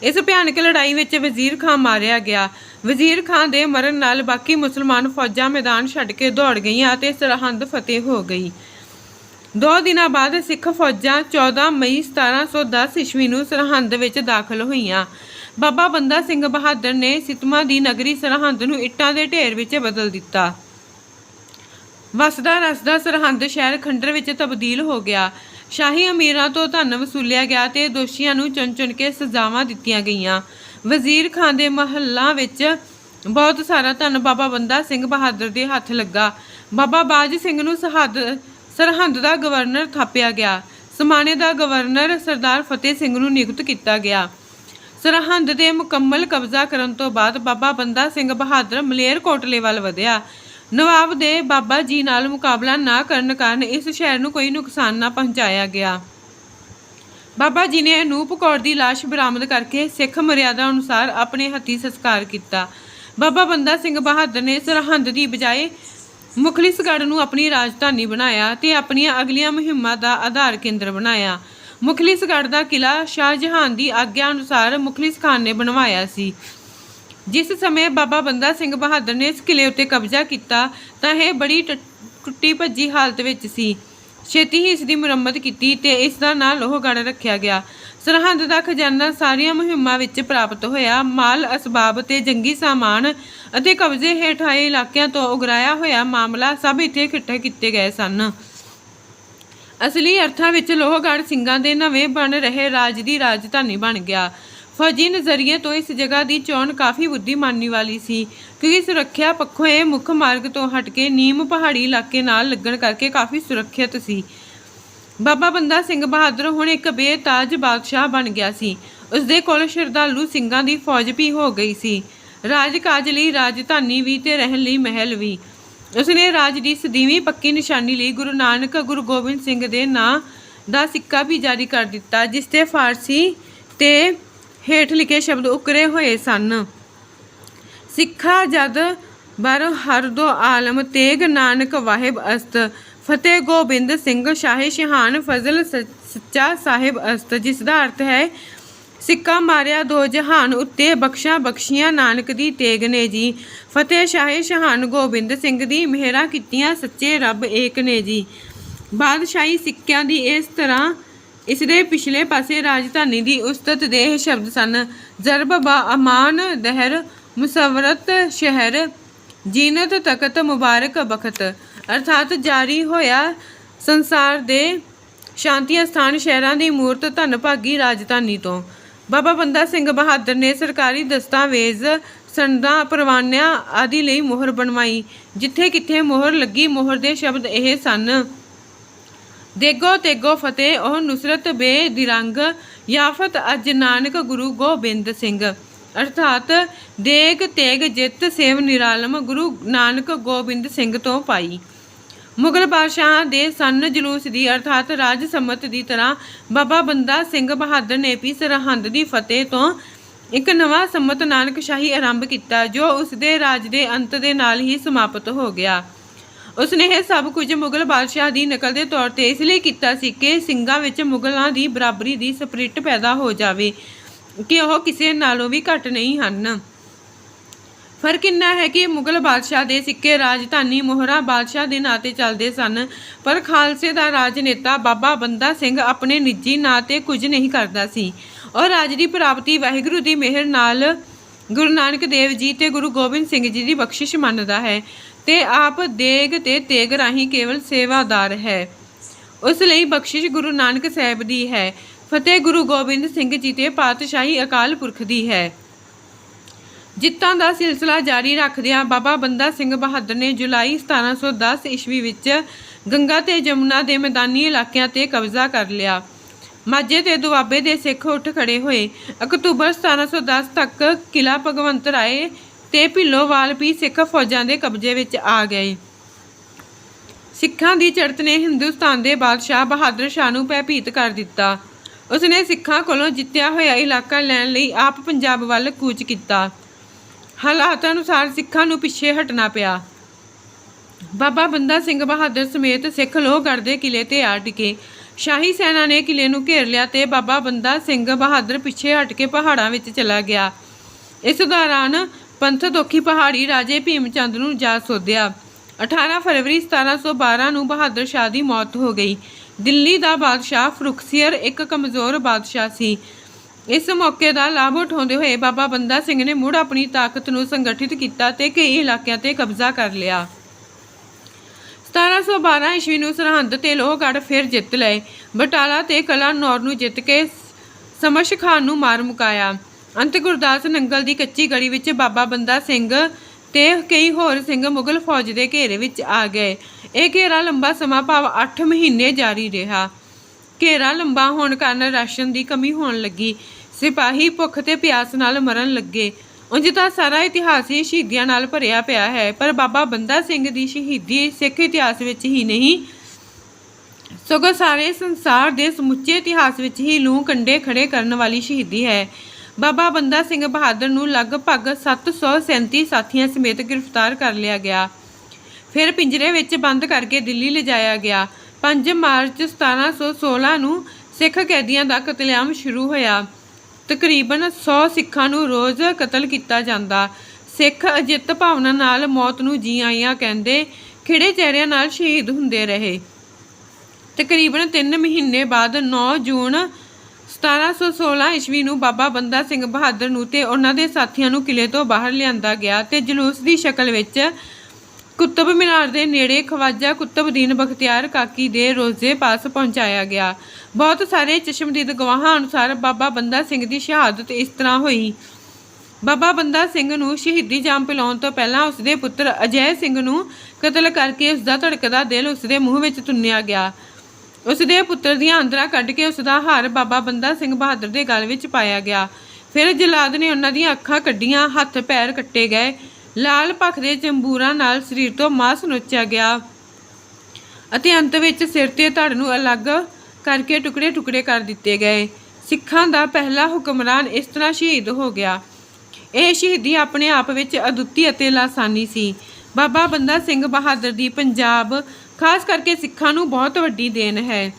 ਇਸ ਭਿਆਨਕ ਲੜਾਈ ਵਿੱਚ ਵਜ਼ੀਰ ਖਾਨ ਮਾਰਿਆ ਗਿਆ। ਵਜ਼ੀਰ ਖਾਨ ਦੇ ਮਰਨ ਨਾਲ ਬਾਕੀ ਮੁਸਲਮਾਨ ਫੌਜਾਂ ਮੈਦਾਨ ਛੱਡ ਕੇ ਦੌੜ ਗਈਆਂ ਅਤੇ ਸਰਹੰਦ ਫਤਿਹ ਹੋ ਗਈ। ਦੋ ਦਿਨਾਂ ਬਾਅਦ ਸਿੱਖ ਫੌਜਾਂ 14 ਮਈ 1710 ਈਸਵੀ ਨੂੰ ਸਰਹੰਦ ਵਿੱਚ ਦਾਖਲ ਹੋਈਆਂ। ਬਾਬਾ ਬੰਦਾ ਸਿੰਘ ਬਹਾਦਰ ਨੇ ਸਿਤਮਾ ਦੀ ਨਗਰੀ ਸਰਹੰਦ ਨੂੰ ਇੱਟਾਂ ਦੇ ਢੇਰ ਵਿੱਚ ਬਦਲ ਦਿੱਤਾ। ਵਸਦਾ ਰਸਦਾ ਸਰਹੰਦ ਸ਼ਹਿਰ ਖੰਡਰ ਵਿੱਚ ਤਬਦੀਲ ਹੋ ਗਿਆ। ਸ਼ਾਹੀ ਅਮੀਰਾਂ ਤੋਂ ਧਨ ਵਸੂਲਿਆ ਗਿਆ ਤੇ ਦੋਸ਼ੀਆਂ ਨੂੰ ਚੁਣ-ਚੁਣ ਕੇ ਸਜ਼ਾਵਾਂ ਦਿੱਤੀਆਂ ਗਈਆਂ। ਵਜ਼ੀਰ ਖਾਨ ਦੇ ਮਹੱਲਾਂ ਵਿੱਚ ਬਹੁਤ ਸਾਰਾ ਧਨ ਬਾਬਾ ਬੰਦਾ ਸਿੰਘ ਬਹਾਦਰ ਦੇ ਹੱਥ ਲੱਗਾ। ਬਾਬਾ ਬਾਜ ਸਿੰਘ ਨੂੰ ਸਰਹੱਦ, ਸਰਹੰਦ ਦਾ ਗਵਰਨਰ ਥਾਪਿਆ ਗਿਆ। ਸਮਾਣੇ ਦਾ ਗਵਰਨਰ ਸਰਦਾਰ ਫਤਿਹ ਸਿੰਘ ਨੂੰ ਨਿਯੁਕਤ ਕੀਤਾ ਗਿਆ। ਸਰਹੰਦ ਦੇ ਮੁਕੰਮਲ ਕਬਜ਼ਾ ਕਰਨ ਤੋਂ ਬਾਅਦ ਬਾਬਾ ਬੰਦਾ ਸਿੰਘ ਬਹਾਦਰ ਮਲੇਰਕੋਟਲੇ ਵੱਲ ਵਧਿਆ। ਨਵਾਬ ਦੇ ਬਾਬਾ ਜੀ ਨਾਲ ਮੁਕਾਬਲਾ ਨਾ ਕਰਨ ਕਾਰਨ ਇਸ ਸ਼ਹਿਰ ਨੂੰ ਕੋਈ ਨੁਕਸਾਨ ਨਾ ਪਹੁੰਚਾਇਆ ਗਿਆ। ਬਾਬਾ ਜੀ ਨੇ ਅਨੂਪ ਕੌਰ ਦੀ ਲਾਸ਼ ਬਰਾਮਦ ਕਰਕੇ ਸਿੱਖ ਮਰਿਆਦਾ ਅਨੁਸਾਰ ਆਪਣੇ ਹੱਥੀਂ ਸੰਸਕਾਰ ਕੀਤਾ। ਬਾਬਾ ਬੰਦਾ ਸਿੰਘ ਬਹਾਦਰ ਨੇ ਸਰਹੰਦ ਦੀ ਬਜਾਏ ਮੁਖਲਿਸਗੜ੍ਹ ਨੂੰ ਆਪਣੀ ਰਾਜਧਾਨੀ ਬਣਾਇਆ ਤੇ ਆਪਣੀਆਂ ਅਗਲੀਆਂ ਮੁਹਿੰਮਾਂ ਦਾ ਆਧਾਰ ਕੇਂਦਰ ਬਣਾਇਆ। ਮੁਖਲਿਸਗੜ੍ਹ ਦਾ ਕਿਲਾ ਸ਼ਾਹਜਹਾਨ ਦੀ ਆਗਿਆ ਅਨੁਸਾਰ ਮੁਖਲਿਸ ਖਾਨ ਨੇ ਬਣਵਾਇਆ ਸੀ। ਜਿਸ ਸਮੇਂ ਬਾਬਾ ਬੰਦਾ ਸਿੰਘ ਬਹਾਦਰ ਨੇ ਇਸ ਕਿਲੇ ਉੱਤੇ ਕਬਜ਼ਾ ਕੀਤਾ, ਤਾਂ ਇਹ ਬੜੀ ਟ- ਟੁੱਟੀ ਭੱਜੀ ਹਾਲਤ ਵਿੱਚ ਸੀ। ਛੇਤੀ ਹੀ ਇਸ ਦੀ ਮੁਰੰਮਤ ਕੀਤੀ ਤੇ ਇਸ ਦਾ ਨਾਂ ਲੋਹਗੜ੍ਹ ਰੱਖਿਆ ਗਿਆ। ਸਰਹੰਦ ਦਾ ਖਜ਼ਾਨਾ ਸਾਰੀਆਂ ਮੁਹਿੰਮਾਂ ਵਿੱਚ ਪ੍ਰਾਪਤ ਹੋਇਆ। ਮਾਲ, ਅਸਬਾਬ ਤੇ ਜੰਗੀ ਸਾਮਾਨ ਅਤੇ ਕਬਜ਼ੇ ਹੇਠ ਆਏ ਇਲਾਕਿਆਂ ਤੋਂ ਉਗਰਾਇਆ ਹੋਇਆ ਮਾਮਲਾ ਸਭ ਇੱਥੇ ਇਕੱਠੇ ਕੀਤੇ ਗਏ ਸਨ। ਅਸਲੀ ਅਰਥਾਂ ਵਿੱਚ ਲੋਹਗੜ੍ਹ ਸਿੰਘਾਂ ਦੇ ਨਵੇਂ ਬਣ ਰਹੇ ਰਾਜ ਦੀ ਰਾਜਧਾਨੀ ਬਣ ਗਿਆ। ਫੌਜੀ ਨਜ਼ਰੀਏ ਤੋਂ ਇਸ ਜਗ੍ਹਾ ਦੀ ਚੋਣ ਕਾਫੀ ਬੁੱਧੀਮਾਨੀ ਵਾਲੀ ਸੀ, ਕਿਉਂਕਿ ਸੁਰੱਖਿਆ ਪੱਖੋਂ ਇਹ ਮੁੱਖ ਮਾਰਗ ਤੋਂ ਹਟ ਕੇ ਨੀਮ ਪਹਾੜੀ ਇਲਾਕੇ ਨਾਲ ਲੱਗਣ ਕਰਕੇ ਕਾਫੀ ਸੁਰੱਖਿਅਤ ਸੀ। ਬਾਬਾ ਬੰਦਾ ਸਿੰਘ ਬਹਾਦਰ ਹੁਣ ਇੱਕ ਬੇਤਾਜ ਬਾਦਸ਼ਾਹ ਬਣ ਗਿਆ ਸੀ। ਉਸ ਦੇ ਕੋਲ ਸ਼ਰਧਾਲੂ ਸਿੰਘਾਂ ਦੀ ਫੌਜ ਵੀ ਹੋ ਗਈ ਸੀ। ਰਾਜ ਕਾਜ ਲਈ ਰਾਜਧਾਨੀ ਵੀ ਤੇ ਰਹਿਣ ਲਈ ਮਹਿਲ ਵੀ। ਉਸਨੇ ਰਾਜ ਦੀ ਸਦੀਵੀ ਪੱਕੀ ਨਿਸ਼ਾਨੀ ਲਈ ਗੁਰੂ ਨਾਨਕ ਗੁਰੂ ਗੋਬਿੰਦ ਸਿੰਘ ਦੇ ਨਾਂ ਦਾ ਸਿੱਕਾ ਵੀ ਜਾਰੀ ਕਰ ਦਿੱਤਾ, ਜਿਸ ਤੇ ਫਾਰਸੀ ਤੇ ਹੇਠ ਲਿਖੇ ਸ਼ਬਦ ਉਕਰੇ ਹੋਏ ਸਨ। ਸਿੱਖਾ ਜਦ ਬਰ ਹਰ ਦੋ ਆਲਮ ਤੇਗ ਨਾਨਕ ਵਾਹਿਬ ਅਸਤ, ਫਤਿਹ ਗੋਬਿੰਦ ਸਿੰਘ ਸ਼ਾਹੇ ਸ਼ਹਾਨ ਫਜ਼ਲ ਸੱਚਾ ਸਾਹਿਬ ਅਸਤ, ਜਿਸ ਦਾ ਅਰਥ ਹੈ, ਸਿੱਕਾ ਮਾਰਿਆ ਦੋ ਜਹਾਨ ਉੱਤੇ ਬਖਸ਼ਾਂ ਬਖਸ਼ੀਆਂ ਨਾਨਕ ਦੀ ਤੇਗ ਨੇ ਜੀ। ਫਤਿਹ ਸ਼ਾਹੇ ਸ਼ਹਾਨ ਗੋਬਿੰਦ ਸਿੰਘ ਦੀ ਮਿਹਰਾਂ ਕੀਤੀਆਂ ਸੱਚੇ ਰੱਬ ਏਕ ਨੇ ਜੀ। ਬਾਦਸ਼ਾਹੀ ਸਿੱਕਿਆਂ ਦੀ ਇਸ ਤਰ੍ਹਾਂ ਇਸ ਦੇ ਪਿਛਲੇ ਪਾਸੇ ਰਾਜਧਾਨੀ ਦੀ ਉਸਤਤ ਦੇ ਸ਼ਬਦ ਸਨ। ਜ਼ਰਬ ਅਮਾਨ ਦਹਿਰ ਮੁਸਵਰਤ ਸ਼ਹਿਰ, ਜੀਨਤ ਤਖਤ ਮੁਬਾਰਕ ਬਖਤ। ਅਰਥਾਤ ਜਾਰੀ ਹੋਇਆ ਸੰਸਾਰ ਦੇ ਸ਼ਾਂਤੀ ਸਥਾਨ ਸ਼ਹਿਰਾਂ ਦੀ ਮੂਰਤ ਧਨ ਭਾਗੀ ਰਾਜਧਾਨੀ ਤੋਂ। ਬਾਬਾ ਬੰਦਾ ਸਿੰਘ ਬਹਾਦਰ ਨੇ ਸਰਕਾਰੀ ਦਸਤਾਵੇਜ਼, ਸੰਦਾਂ, ਪ੍ਰਵਾਨਿਆਂ ਆਦਿ ਲਈ ਮੋਹਰ ਬਣਵਾਈ ਜਿੱਥੇ ਕਿੱਥੇ ਮੋਹਰ ਲੱਗੀ, ਮੋਹਰ ਦੇ ਸ਼ਬਦ ਇਹ ਸਨ। ਦੇਗੋ ਤੇਗੋ ਫਤਿਹ, ਉਹ ਨੁਸਰਤ ਬੇ ਦਿਰੰਗ, ਯਾਫਤ ਅਜ ਨਾਨਕ ਗੁਰੂ ਗੋਬਿੰਦ ਸਿੰਘ। ਅਰਥਾਤ ਦੇਗ ਤੇਗ ਜਿੱਤ ਸੇਵ ਨਿਰਾਲਮ ਗੁਰੂ ਨਾਨਕ ਗੋਬਿੰਦ ਸਿੰਘ ਤੋਂ ਪਾਈ। ਮੁਗਲ ਬਾਦਸ਼ਾਹ ਦੇ ਸਨ ਜਲੂਸ ਦੀ, ਅਰਥਾਤ ਰਾਜ ਸੰਮਤ ਦੀ ਤਰ੍ਹਾਂ ਬਾਬਾ ਬੰਦਾ ਸਿੰਘ ਬਹਾਦਰ ਨੇ ਵੀ ਸਰਹੰਦ ਦੀ ਫਤਿਹ ਤੋਂ ਇੱਕ ਨਵਾਂ ਸੰਮਤ ਨਾਨਕ ਸ਼ਾਹੀ ਆਰੰਭ ਕੀਤਾ, ਜੋ ਉਸ ਦੇ ਰਾਜ ਦੇ ਅੰਤ ਦੇ ਨਾਲ ਹੀ ਸਮਾਪਤ ਹੋ ਗਿਆ। ਉਸਨੇ ਇਹ ਸਭ ਕੁਝ ਮੁਗਲ ਬਾਦਸ਼ਾਹ ਦੀ ਨਕਲ ਦੇ ਤੌਰ ਤੇ ਇਸ ਲਈ ਕੀਤਾ ਸੀ ਕਿ ਸਿੰਘਾਂ ਵਿੱਚ ਮੁਗਲਾਂ ਦੀ ਬਰਾਬਰੀ ਦੀ ਸਪਰਿਟ ਪੈਦਾ ਹੋ ਜਾਵੇ, ਕਿ ਉਹ ਕਿਸੇ ਨਾਲੋਂ ਵੀ ਘੱਟ ਨਹੀਂ ਹਨ। ਫ਼ਰਕ ਇੰਨਾ ਹੈ ਕਿ ਮੁਗਲ ਬਾਦਸ਼ਾਹ ਦੇ ਸਿੱਕੇ ਰਾਜਧਾਨੀ ਮੋਹਰਾ ਬਾਦਸ਼ਾਹ ਦੇ ਨਾਂ ਤੇ ਚੱਲਦੇ ਸਨ, ਪਰ ਖਾਲਸੇ ਦਾ ਰਾਜਨੇਤਾ ਬਾਬਾ ਬੰਦਾ ਸਿੰਘ ਆਪਣੇ ਨਿੱਜੀ ਨਾਂ ਤੇ ਕੁਝ ਨਹੀਂ ਕਰਦਾ ਸੀ। ਔਰ ਰਾਜ ਦੀ ਪ੍ਰਾਪਤੀ ਵਾਹਿਗੁਰੂ ਦੀ ਮਿਹਰ ਨਾਲ ਗੁਰੂ ਨਾਨਕ ਦੇਵ ਜੀ ਤੇ ਗੁਰੂ ਗੋਬਿੰਦ ਸਿੰਘ ਜੀ ਦੀ ਬਖਸ਼ਿਸ਼ ਮੰਨਦਾ ਹੈ। ਤੇ ਆਪ ਦੇਗ ਤੇ ਤੇਗ ਰਾਹੀਂ ਕੇਵਲ ਸੇਵਾਦਾਰ ਹੈ। ਉਸ ਲਈ ਬਖਸ਼ਿਸ਼ ਗੁਰੂ ਨਾਨਕ ਸਾਹਿਬ ਦੀ ਹੈ। ਫਤਿਹ ਗੁਰੂ ਗੋਬਿੰਦ ਸਿੰਘ ਜੀ ਤੇ ਪਾਤਸ਼ਾਹੀ ਅਕਾਲ ਪੁਰਖ ਦੀ ਹੈ। ਜਿੱਤਾਂ ਦਾ ਸਿਲਸਿਲਾ ਜਾਰੀ ਰੱਖਦਿਆਂ ਬਾਬਾ ਬੰਦਾ ਸਿੰਘ ਬਹਾਦਰ ਨੇ ਜੁਲਾਈ 1710 ਈਸਵੀ ਵਿੱਚ ਗੰਗਾ ਤੇ ਜਮੁਨਾ ਦੇ ਮੈਦਾਨੀ ਇਲਾਕਿਆਂ ਤੇ ਕਬਜ਼ਾ ਕਰ ਲਿਆ। ਮਾਝੇ ਤੇ ਦੁਆਬੇ ਦੇ ਸਿੱਖ ਉੱਠ ਖੜੇ ਹੋਏ। ਅਕਤੂਬਰ 1710 ਤੱਕ ਕਿਲਾ ਭਗਵੰਤ ਰਾਏ ਤੇ ਭਿੱਲੋਵਾਲ ਵੀ ਸਿੱਖ ਫੌਜਾਂ ਦੇ ਕਬਜ਼ੇ ਵਿੱਚ ਆ ਗਏ। ਸਿੱਖਾਂ ਦੀ ਚੜ੍ਹਤ ਨੇ ਹਿੰਦੁਸਤਾਨ ਦੇ ਬਾਦਸ਼ਾਹ ਬਹਾਦਰ ਸ਼ਾਹ ਨੂੰ ਭੈਭੀਤ ਕਰ ਦਿੱਤਾ। ਉਸਨੇ ਸਿੱਖਾਂ ਕੋਲੋਂ ਜਿੱਤਿਆ ਹੋਇਆ ਇਲਾਕਾ ਲੈਣ ਲਈ ਆਪ ਪੰਜਾਬ ਵੱਲ ਕੂਚ ਕੀਤਾ। ਹਾਲਾਤ ਅਨੁਸਾਰ ਸਿੱਖਾਂ ਨੂੰ ਪਿੱਛੇ ਹਟਣਾ ਪਿਆ। ਬਾਬਾ ਬੰਦਾ ਸਿੰਘ ਬਹਾਦਰ ਸਮੇਤ ਸਿੱਖ ਲੋਹਗੜ੍ਹ ਦੇ ਕਿਲੇ ਤੇ ਆ ਟਿਕੇ। ਸ਼ਾਹੀ ਸੈਨਾ ਨੇ ਕਿਲੇ ਨੂੰ ਘੇਰ ਲਿਆ ਤੇ ਬਾਬਾ ਬੰਦਾ ਸਿੰਘ ਬਹਾਦਰ ਪਿੱਛੇ ਹਟ ਕੇ ਪਹਾੜਾਂ ਵਿੱਚ ਚਲਾ ਗਿਆ। ਇਸ ਦੌਰਾਨ ਪੰਥ ਦੋਖੀ ਪਹਾੜੀ ਰਾਜੇ ਭੀਮ ਚੰਦ ਨੂੰ ਜਾ ਸੋਧਿਆ। 18 ਫਰਵਰੀ 1712 ਨੂੰ ਬਹਾਦਰ ਸ਼ਾਹ ਦੀ ਮੌਤ ਹੋ ਗਈ। ਦਿੱਲੀ ਦਾ ਬਾਦਸ਼ਾਹ ਫਰੁਖਸੀਅਰ ਇੱਕ ਕਮਜ਼ੋਰ ਬਾਦਸ਼ਾਹ ਸੀ। ਇਸ ਮੌਕੇ ਦਾ ਲਾਭ ਉਠਾਉਂਦੇ ਹੋਏ ਬਾਬਾ ਬੰਦਾ ਸਿੰਘ ਨੇ ਮੁੜ ਆਪਣੀ ਤਾਕਤ ਨੂੰ ਸੰਗਠਿਤ ਕੀਤਾ ਤੇ ਕਈ ਇਲਾਕਿਆਂ ਤੇ ਕਬਜ਼ਾ ਕਰ ਲਿਆ। 1712 ਈਸਵੀ ਨੂੰ ਸਰਹੰਦ ਤੇ ਲੋਹਗੜ੍ਹ ਫਿਰ ਜਿੱਤ ਲਏ। ਬਟਾਲਾ ਤੇ ਕਲਾਨੌਰ ਨੂੰ ਜਿੱਤ ਕੇ ਸਮਸ਼ ਖਾਨ ਨੂੰ ਮਾਰ ਮੁਕਾਇਆ। ਅੰਤ ਗੁਰਦਾਸ ਨੰਗਲ ਦੀ ਕੱਚੀ ਗੜੀ ਵਿੱਚ ਬਾਬਾ ਬੰਦਾ ਸਿੰਘ ਤੇ ਕਈ ਹੋਰ ਸਿੰਘ ਮੁਗਲ ਫੌਜ ਦੇ ਘੇਰੇ ਵਿੱਚ ਆ ਗਏ। ਇਹ ਘੇਰਾ ਲੰਬਾ ਸਮਾਂ ਭਾਵ 8 ਮਹੀਨੇ ਜਾਰੀ ਰਿਹਾ। ਘੇਰਾ ਲੰਬਾ ਹੋਣ ਕਾਰਨ ਰਾਸ਼ਨ ਦੀ ਕਮੀ ਹੋਣ ਲੱਗੀ। ਸਿਪਾਹੀ ਭੁੱਖ ਤੇ ਪਿਆਸ ਨਾਲ ਮਰਨ ਲੱਗੇ। ਉਂਝ ਤਾਂ ਸਾਰਾ ਇਤਿਹਾਸ ਹੀ ਸ਼ਹੀਦੀਆਂ ਨਾਲ ਭਰਿਆ ਪਿਆ ਹੈ, ਪਰ ਬਾਬਾ ਬੰਦਾ ਸਿੰਘ ਦੀ ਸ਼ਹੀਦੀ ਸਿੱਖ ਇਤਿਹਾਸ ਵਿੱਚ ਹੀ ਨਹੀਂ। ਸਗੋਂ ਸਾਰੇ ਸੰਸਾਰ ਦੇ ਸਮੁੱਚੇ ਇਤਿਹਾਸ ਵਿੱਚ ਹੀ ਲੂੰ ਕੰਡੇ ਖੜੇ ਕਰਨ ਵਾਲੀ ਸ਼ਹੀਦੀ ਹੈ। ਬਾਬਾ ਬੰਦਾ ਸਿੰਘ ਬਹਾਦਰ ਨੂੰ ਲਗਭਗ 737 ਸਾਥੀਆਂ ਸਮੇਤ ਗ੍ਰਿਫਤਾਰ ਕਰ ਲਿਆ ਗਿਆ। ਫਿਰ ਪਿੰਜਰੇ ਵਿੱਚ ਬੰਦ ਕਰਕੇ ਦਿੱਲੀ ਲਿਜਾਇਆ ਗਿਆ। 5 ਮਾਰਚ 1716 ਨੂੰ ਸਿੱਖ ਕੈਦੀਆਂ ਦਾ ਕਤਲੇਆਮ ਸ਼ੁਰੂ ਹੋਇਆ। ਤਕਰੀਬਨ 100 ਸਿੱਖਾਂ ਨੂੰ ਰੋਜ਼ ਕਤਲ ਕੀਤਾ ਜਾਂਦਾ। ਸਿੱਖ ਅਜਿੱਤ ਭਾਵਨਾ ਨਾਲ ਮੌਤ ਨੂੰ ਜੀ ਆਇਆਂ ਕਹਿੰਦੇ ਖਿੜੇ ਚਿਹਰਿਆਂ ਨਾਲ ਸ਼ਹੀਦ ਹੁੰਦੇ ਰਹੇ। ਤਕਰੀਬਨ 3 ਮਹੀਨੇ ਬਾਅਦ 9 ਜੂਨ 1716 ਈਸਵੀ ਨੂੰ ਬਾਬਾ ਬੰਦਾ ਸਿੰਘ ਬਹਾਦਰ ਨੂੰ ਤੇ ਉਹਨਾਂ ਦੇ ਸਾਥੀਆਂ ਨੂੰ ਕਿਲੇ ਤੋਂ ਬਾਹਰ ਲਿਆਂਦਾ ਗਿਆ ਤੇ ਜਲੂਸ ਦੀ ਸ਼ਕਲ ਵਿੱਚ ਕੁਤਬ ਮੀਨਾਰ ਦੇ ਨੇੜੇ ਖਵਾਜਾ ਕੁਤਬਦੀਨ ਬਖਤਿਆਰ ਕਾਕੀ ਦੇ ਰੋਜ਼ੇ ਪਾਸ ਪਹੁੰਚਾਇਆ ਗਿਆ। ਬਹੁਤ ਸਾਰੇ ਚਸ਼ਮਦੀਦ ਗਵਾਹਾਂ ਅਨੁਸਾਰ ਬਾਬਾ ਬੰਦਾ ਸਿੰਘ ਦੀ ਸ਼ਹਾਦਤ ਇਸ ਤਰ੍ਹਾਂ ਹੋਈ। ਬਾਬਾ ਬੰਦਾ ਸਿੰਘ ਨੂੰ ਸ਼ਹੀਦੀ ਜਾਮ ਪਿਲਾਉਣ ਤੋਂ ਪਹਿਲਾਂ ਉਸਦੇ ਪੁੱਤਰ ਅਜੈ ਸਿੰਘ ਨੂੰ ਕਤਲ ਕਰਕੇ ਉਸਦਾ ਧੜਕਦਾ ਦਿਲ ਉਸਦੇ ਮੂੰਹ ਵਿੱਚ ਤੁੰਨਿਆ ਗਿਆ। ਉਸਦੇ ਪੁੱਤਰ ਦੀਆਂ ਅੰਦਰਾਂ ਕੱਢ ਕੇ ਉਸਦਾ ਹਾਰ ਬਾਬਾ ਬੰਦਾ ਸਿੰਘ ਬਹਾਦਰ ਦੇ ਗਲ ਵਿੱਚ ਪਾਇਆ ਗਿਆ। ਫਿਰ ਜਲਾਦ ਨੇ ਉਹਨਾਂ ਦੀਆਂ ਅੱਖਾਂ ਕੱਢੀਆਂ, ਹੱਥ ਪੈਰ ਕੱਟੇ ਗਏ। ਲਾਲ ਪੱਖ ਦੇ ਚੰਬੂਰਾਂ ਨਾਲ ਸਰੀਰ ਤੋਂ ਮਾਸ ਨੋਚਿਆ ਗਿਆ ਅਤੇ ਅੰਤ ਵਿੱਚ ਸਿਰ ਤੇ ਧੜ ਨੂੰ ਅਲੱਗ ਕਰਕੇ ਟੁਕੜੇ-ਟੁਕੜੇ ਕਰ ਦਿੱਤੇ ਗਏ। ਸਿੱਖਾਂ ਦਾ ਪਹਿਲਾ ਹੁਕਮਰਾਨ ਇਸ ਤਰ੍ਹਾਂ ਸ਼ਹੀਦ ਹੋ ਗਿਆ। ਇਹ ਸ਼ਹੀਦੀ ਆਪਣੇ ਆਪ ਵਿੱਚ ਅਦੁੱਤੀ ਅਤੇ ਲਾਸਾਨੀ ਸੀ। ਬਾਬਾ ਬੰਦਾ ਸਿੰਘ ਬਹਾਦਰ ਦੀ ਪੰਜਾਬ ਖਾਸ ਕਰਕੇ ਸਿੱਖਾਂ ਨੂੰ ਬਹੁਤ ਵੱਡੀ ਦੇਣ ਹੈ।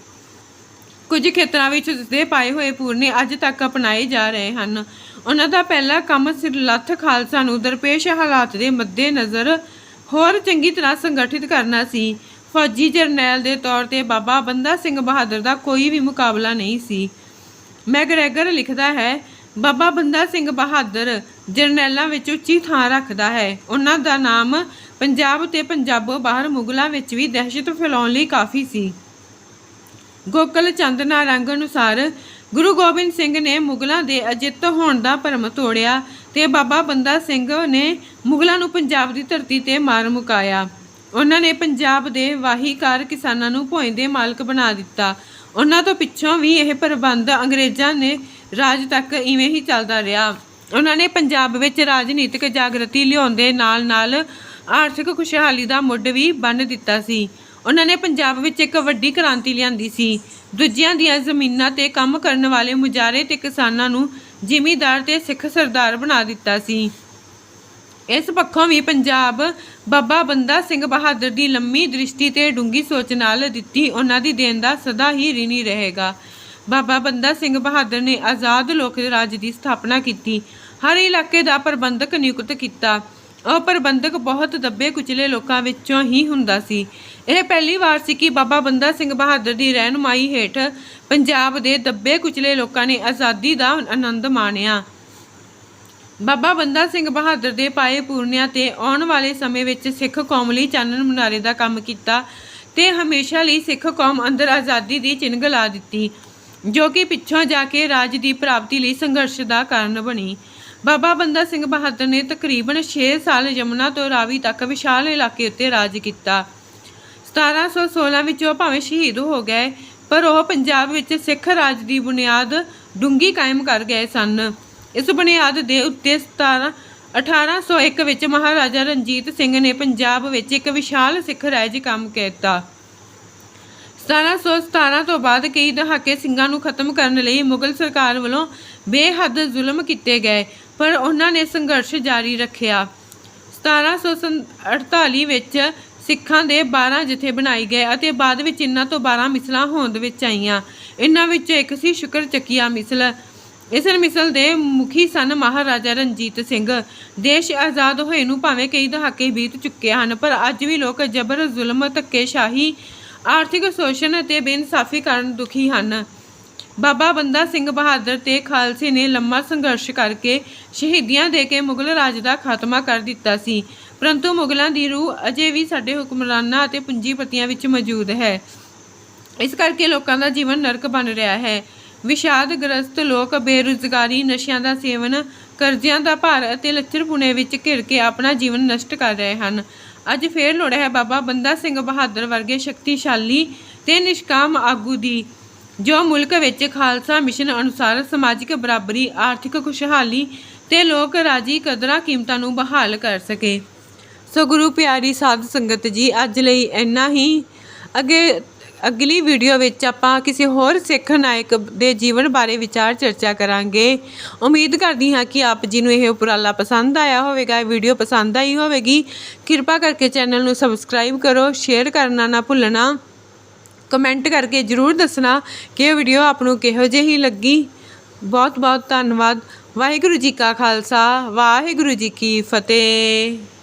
ਕੁਝ ਖੇਤਰਾਂ ਵਿੱਚ ਉਸਦੇ ਪਾਏ ਹੋਏ ਪੂਰਨੇ ਅੱਜ ਤੱਕ ਅਪਣਾਏ ਜਾ ਰਹੇ ਹਨ। ਉਹਨਾਂ ਦਾ ਪਹਿਲਾ ਕੰਮ ਸਿਰਲੱਥ ਖਾਲਸਾ ਨੂੰ ਦਰਪੇਸ਼ ਹਾਲਾਤ ਦੇ ਮੱਦੇ ਨਜ਼ਰ ਹੋਰ ਚੰਗੀ ਤਰ੍ਹਾਂ ਸੰਗਠਿਤ ਕਰਨਾ ਸੀ। ਫੌਜੀ ਜਰਨੈਲ ਦੇ ਤੌਰ ਤੇ ਬਾਬਾ ਬੰਦਾ ਸਿੰਘ ਬਹਾਦਰ ਦਾ ਕੋਈ ਵੀ ਮੁਕਾਬਲਾ ਨਹੀਂ ਸੀ। ਮੈਗਰੈਗਰ ਲਿਖਦਾ ਹੈ ਬਾਬਾ ਬੰਦਾ ਸਿੰਘ ਬਹਾਦਰ ਜਰਨੈਲਾਂ ਵਿੱਚ ਉੱਚੀ ਥਾਂ ਰੱਖਦਾ ਹੈ। ਉਹਨਾਂ ਦਾ ਨਾਮ ਪੰਜਾਬ ਤੇ ਪੰਜਾਬੋਂ ਬਾਹਰ ਮੁਗਲਾਂ ਵਿੱਚ ਵੀ ਦਹਿਸ਼ਤ ਫੈਲਾਉਣ ਲਈ ਕਾਫੀ ਸੀ। ਗੋਕਲ ਚੰਦ ਨਾਰੰਗ ਅਨੁਸਾਰ ਗੁਰੂ ਗੋਬਿੰਦ ਸਿੰਘ ਨੇ ਮੁਗਲਾਂ ਦੇ ਅਜਿੱਤ ਹੋਣ ਦਾ ਭਰਮ ਤੋੜਿਆ ਤੇ ਬਾਬਾ ਬੰਦਾ ਸਿੰਘ ਨੇ ਮੁਗਲਾਂ ਨੂੰ ਪੰਜਾਬ ਦੀ ਧਰਤੀ ਤੇ ਮਾਰ ਮੁਕਾਇਆ। ਉਹਨਾਂ ਨੇ ਪੰਜਾਬ ਦੇ ਵਾਹੀਕਾਰ ਕਿਸਾਨਾਂ ਨੂੰ ਭੋਇੰ ਦੇ ਮਾਲਕ ਬਣਾ ਦਿੱਤਾ। ਉਹਨਾਂ ਤੋਂ ਪਿੱਛੋਂ ਵੀ ਇਹ ਪ੍ਰਬੰਧ ਅੰਗਰੇਜ਼ਾਂ ਨੇ ਰਾਜ ਤੱਕ ਇਵੇਂ ਹੀ ਚੱਲਦਾ ਰਿਹਾ। ਉਹਨਾਂ ਨੇ ਪੰਜਾਬ ਵਿੱਚ ਰਾਜਨੀਤਿਕ ਜਾਗਰਤੀ ਲਿਆਉਣ ਦੇ ਨਾਲ-ਨਾਲ ਆਰਥਿਕ ਖੁਸ਼ਹਾਲੀ ਦਾ ਮੁੱਢ ਵੀ ਬੰਨ ਦਿੱਤਾ ਸੀ। ਉਹਨਾਂ ਨੇ ਪੰਜਾਬ ਵਿੱਚ ਇੱਕ ਵੱਡੀ ਕ੍ਰਾਂਤੀ ਲਿਆਂਦੀ ਸੀ। ਦੂਜਿਆਂ ਦੀਆਂ ਜ਼ਮੀਨਾਂ ਤੇ ਕੰਮ ਕਰਨ ਵਾਲੇ ਮੁਜਾਰੇ ਤੇ ਕਿਸਾਨਾਂ ਨੂੰ ਜ਼ਿਮੀਂਦਾਰ ਤੇ ਸਿੱਖ ਸਰਦਾਰ ਬਣਾ ਦਿੱਤਾ ਸੀ। ਇਸ ਪੱਖੋਂ ਵੀ ਪੰਜਾਬ ਬਾਬਾ ਬੰਦਾ ਸਿੰਘ ਬਹਾਦਰ ਦੀ ਲੰਮੀ ਦ੍ਰਿਸ਼ਟੀ ਤੇ ਡੂੰਗੀ ਸੋਚ ਨਾਲ ਦਿੱਤੀ ਉਹਨਾਂ ਦੀ ਦੇਣ ਦਾ ਸਦਾ ਹੀ ਰਿਣੀ ਰਹੇਗਾ। ਬਾਬਾ ਬੰਦਾ ਸਿੰਘ ਬਹਾਦਰ ਨੇ ਆਜ਼ਾਦ ਲੋਕ ਰਾਜ ਦੀ ਸਥਾਪਨਾ ਕੀਤੀ। ਹਰ ਇਲਾਕੇ ਦਾ ਪ੍ਰਬੰਧਕ ਨਿਯੁਕਤ ਕੀਤਾ। ਉਹ ਪ੍ਰਬੰਧਕ ਬਹੁਤ ਦੱਬੇ ਕੁਚਲੇ ਲੋਕਾਂ ਵਿੱਚੋਂ ਹੀ ਹੁੰਦਾ ਸੀ। ਇਹ ਪਹਿਲੀ ਵਾਰ ਸੀ ਕਿ ਬਾਬਾ ਬੰਦਾ ਸਿੰਘ ਬਹਾਦਰ ਦੀ ਰਹਿਨੁਮਾਈ ਹੇਠ ਪੰਜਾਬ ਦੇ ਦੱਬੇ ਕੁਚਲੇ ਲੋਕਾਂ ਨੇ ਆਜ਼ਾਦੀ ਦਾ ਆਨੰਦ ਮਾਣਿਆ। ਬਾਬਾ ਬੰਦਾ ਸਿੰਘ ਬਹਾਦਰ ਦੇ ਪਾਏ ਪੂਰਨਿਆਂ ਤੇ ਆਉਣ ਵਾਲੇ ਸਮੇਂ ਵਿੱਚ ਸਿੱਖ ਕੌਮ ਲਈ ਚਾਨਣ ਮੁਨਾਰੇ ਦਾ ਕੰਮ ਕੀਤਾ ਤੇ ਹਮੇਸ਼ਾ ਲਈ ਸਿੱਖ ਕੌਮ ਅੰਦਰ ਆਜ਼ਾਦੀ ਦੀ ਚਿੰਗ ਲਾ ਦਿੱਤੀ। ਜੋ ਕਿ ਪਿੱਛੋਂ ਜਾ ਕੇ ਰਾਜ ਦੀ ਪ੍ਰਾਪਤੀ ਲਈ ਸੰਘਰਸ਼ ਦਾ ਕਾਰਨ ਬਣੀ। ਬਾਬਾ ਬੰਦਾ ਸਿੰਘ ਬਹਾਦਰ ਨੇ ਤਕਰੀਬਨ 6 ਸਾਲ ਯਮੁਨਾ ਤੋਂ ਰਾਵੀ ਤੱਕ ਵਿਸ਼ਾਲ ਇਲਾਕੇ ਉੱਤੇ ਰਾਜ ਕੀਤਾ। 1716 ਵਿੱਚ ਉਹ ਭਾਵੇਂ ਸ਼ਹੀਦ ਹੋ ਗਏ, ਪਰ ਉਹ ਪੰਜਾਬ ਵਿੱਚ ਸਿੱਖ ਰਾਜ ਦੀ ਬੁਨਿਆਦ ਡੂੰਗੀ ਕਾਇਮ ਕਰ ਗਏ ਸਨ। ਇਸ ਬੁਨਿਆਦ ਦੇ ਉੱਤੇ 17 1801 ਵਿੱਚ ਮਹਾਰਾਜਾ ਰਣਜੀਤ ਸਿੰਘ ਨੇ ਪੰਜਾਬ ਵਿੱਚ ਇੱਕ ਵਿਸ਼ਾਲ ਸਿੱਖ ਰਾਜ ਕੰਮ ਕੀਤਾ। 1717 ਤੋਂ ਬਾਅਦ ਕਈ ਦਹਾਕੇ ਸਿੰਘਾਂ ਨੂੰ ਖਤਮ ਕਰਨ ਲਈ ਮੁਗਲ ਸਰਕਾਰ ਵੱਲੋਂ ਬੇਹੱਦ ਜ਼ੁਲਮ ਕੀਤੇ ਗਏ, ਪਰ ਉਹਨਾਂ ਨੇ ਸੰਘਰਸ਼ ਜਾਰੀ ਰੱਖਿਆ। 1748 ਵਿੱਚ ਸਿੱਖਾਂ ਦੇ 12 ਜਥੇ ਬਣਾਏ ਗਏ ਅਤੇ ਬਾਅਦ ਵਿੱਚ ਇਹਨਾਂ ਤੋਂ 12 ਮਿਸਲਾਂ ਹੋਂਦ ਵਿੱਚ ਆਈਆਂ। ਇਹਨਾਂ ਵਿੱਚੋਂ ਇੱਕ ਸੀ ਸ਼ੁਕਰ ਚੱਕੀਆ ਮਿਸਲ। ਇਸ ਮਿਸਲ ਦੇ ਮੁਖੀ ਸਨ ਮਹਾਰਾਜਾ ਰਣਜੀਤ ਸਿੰਘ। ਦੇਸ਼ ਆਜ਼ਾਦ ਹੋਏ ਨੂੰ ਭਾਵੇਂ ਕਈ ਦਹਾਕੇ ਬੀਤ ਚੁੱਕੇ ਹਨ, ਪਰ ਅੱਜ ਵੀ ਲੋਕ ਜ਼ਬਰ ਜ਼ੁਲਮ ਧੱਕੇਸ਼ਾਹੀ ਆਰਥਿਕ ਸ਼ੋਸ਼ਣ ਅਤੇ ਬੇਇਨਸਾਫੀ ਕਾਰਨ ਦੁਖੀ ਹਨ। ਬਾਬਾ ਬੰਦਾ ਸਿੰਘ ਬਹਾਦਰ ਤੇ ਖਾਲਸੇ ਨੇ ਲੰਮਾ ਸੰਘਰਸ਼ ਕਰਕੇ ਸ਼ਹੀਦੀਆਂ ਦੇ ਕੇ ਮੁਗਲ ਰਾਜ ਦਾ ਖਾਤਮਾ ਕਰ ਦਿੱਤਾ ਸੀ। ਪਰੰਤੂ ਮੁਗਲਾਂ ਦੀ ਰੂਹ ਅਜੇ ਵੀ ਸਾਡੇ ਹੁਕਮਰਾਨਾਂ ਅਤੇ ਪੂੰਜੀਪਤੀਆਂ ਵਿੱਚ ਮੌਜੂਦ ਹੈ। ਇਸ ਕਰਕੇ ਲੋਕਾਂ ਦਾ ਜੀਵਨ ਨਰਕ ਬਣ ਰਿਹਾ ਹੈ। ਵਿਸ਼ਾਦਗ੍ਰਸਤ ਲੋਕ ਬੇਰੁਜ਼ਗਾਰੀ, ਨਸ਼ਿਆਂ ਦਾ ਸੇਵਨ, ਕਰਜ਼ਿਆਂ ਦਾ ਭਾਰ ਅਤੇ ਲੱਚਰਪੁਣੇ ਵਿੱਚ ਘਿਰ ਕੇ ਆਪਣਾ ਜੀਵਨ ਨਸ਼ਟ ਕਰ ਰਹੇ ਹਨ। ਅੱਜ ਫੇਰ ਲੋੜ ਹੈ ਬਾਬਾ ਬੰਦਾ ਸਿੰਘ ਬਹਾਦਰ ਵਰਗੇ ਸ਼ਕਤੀਸ਼ਾਲੀ ਤੇ ਨਿਸ਼ਕਾਮ ਆਗੂ ਦੀ, ਜੋ ਮੁਲਕ ਵਿੱਚ ਖਾਲਸਾ ਮਿਸ਼ਨ ਅਨੁਸਾਰ ਸਮਾਜਿਕ ਬਰਾਬਰੀ, ਆਰਥਿਕ ਖੁਸ਼ਹਾਲੀ ਤੇ ਲੋਕ ਰਾਜੀ ਕਦਰਾਂ ਕੀਮਤਾਂ ਨੂੰ ਬਹਾਲ ਕਰ ਸਕੇ। ਸੋ ਗੁਰੂ ਪਿਆਰੀ ਸਾਧ ਸੰਗਤ ਜੀ, ਅੱਜ ਲਈ ਇੰਨਾ ਹੀ। ਅੱਗੇ ਅਗਲੀ ਵੀਡੀਓ ਵਿੱਚ ਆਪਾਂ ਕਿਸੇ ਹੋਰ ਸਿੱਖ ਨਾਇਕ ਦੇ ਜੀਵਨ ਬਾਰੇ ਵਿਚਾਰ ਚਰਚਾ ਕਰਾਂਗੇ। ਉਮੀਦ ਕਰਦੀ ਹਾਂ ਕਿ ਆਪ ਜੀ ਨੂੰ ਇਹ ਉਪਰਾਲਾ ਪਸੰਦ ਆਇਆ ਹੋਵੇਗਾ, ਇਹ ਵੀਡੀਓ ਪਸੰਦ ਆਈ ਹੋਵੇਗੀ। ਕਿਰਪਾ ਕਰਕੇ ਚੈਨਲ ਨੂੰ ਸਬਸਕ੍ਰਾਈਬ ਕਰੋ, ਸ਼ੇਅਰ ਕਰਨਾ ਨਾ ਭੁੱਲਣਾ। ਕਮੈਂਟ ਕਰਕੇ ਜਰੂਰ ਦੱਸਣਾ ਕਿ ਇਹ ਵੀਡੀਓ ਆਪ ਨੂੰ ਕਿਹੋ ਜਿਹੀ ਲੱਗੀ। ਬਹੁਤ ਬਹੁਤ ਧੰਨਵਾਦ। ਵਾਹਿਗੁਰੂ ਜੀ ਕਾ ਖਾਲਸਾ, ਵਾਹਿਗੁਰੂ ਜੀ ਕੀ ਫਤਿਹ।